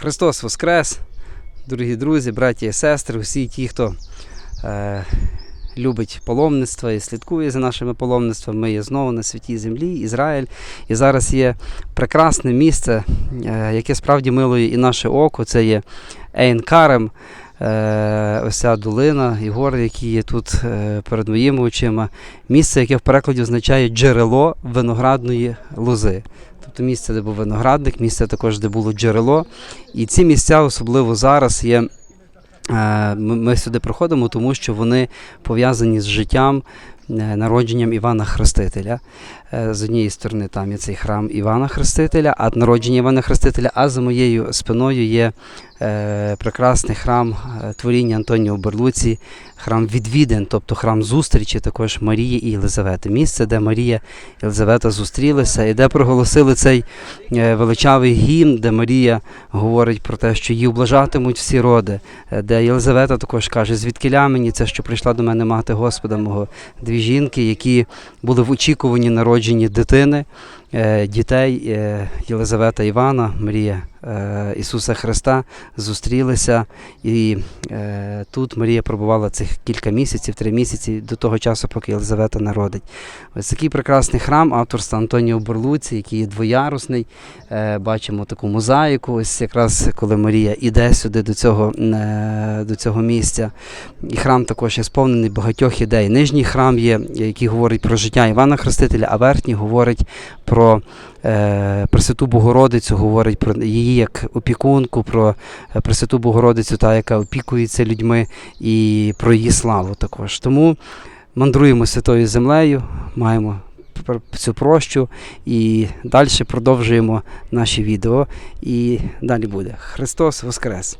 Христос Воскрес, дорогі друзі, браті і сестри, усі ті, хто е, любить паломництво і слідкує за нашими паломництвами. Ми є знову на святій землі, Ізраїль. І зараз є прекрасне місце, е, яке справді милує і наше око. Це є Ейн Карем. Е, ось ця долина і гори, які є тут е, перед моїми очима. Місце, яке в перекладі означає джерело виноградної лози. Тобто місце, де був виноградник, місце також, де було джерело. І ці місця, особливо зараз, є. е, Ми сюди приходимо, тому що вони пов'язані з життям, е, народженням Івана Хрестителя. Е, З однієї сторони там є цей храм Івана Хрестителя, а народження Івана Хрестителя, а за моєю спиною є е, прекрасний храм е, творіння Антоніо Берлуці, храм відвідин, тобто храм зустрічі також Марії і Єлизавети. Місце, де Марія і Єлизавета зустрілися, і де проголосили цей е, величавий гімн, де Марія говорить про те, що її облажатимуть всі роди, е, де Єлизавета також каже, звідкиля мені це, що прийшла до мене мати Господа мого. Дві жінки, які були в очікуванні народженні дитини, е, дітей е, Єлизавета Івана, Марія е, Ісуса Христа зустрілися. І е, тут Марія пробувала цих кілька місяців, три місяці до того часу, поки Єлизавета народить. Ось такий прекрасний храм авторства Антоніо Берлуці, який є двоярусний. Е, бачимо таку мозаїку. Ось якраз коли Марія іде сюди до цього, е, до цього місця. І храм також є сповнений багатьох ідей. Нижній храм є, який говорить про життя Івана Хрестителя, а верхній говорить про е, Пресвяту Богородицю, говорить про її як опікунку, про е, Пресвяту Богородицю, та, яка опікується людьми, і про її славу також. Тому мандруємо святою землею, маємо цю прощу і далі продовжуємо наші відео. І далі буде. Христос Воскрес!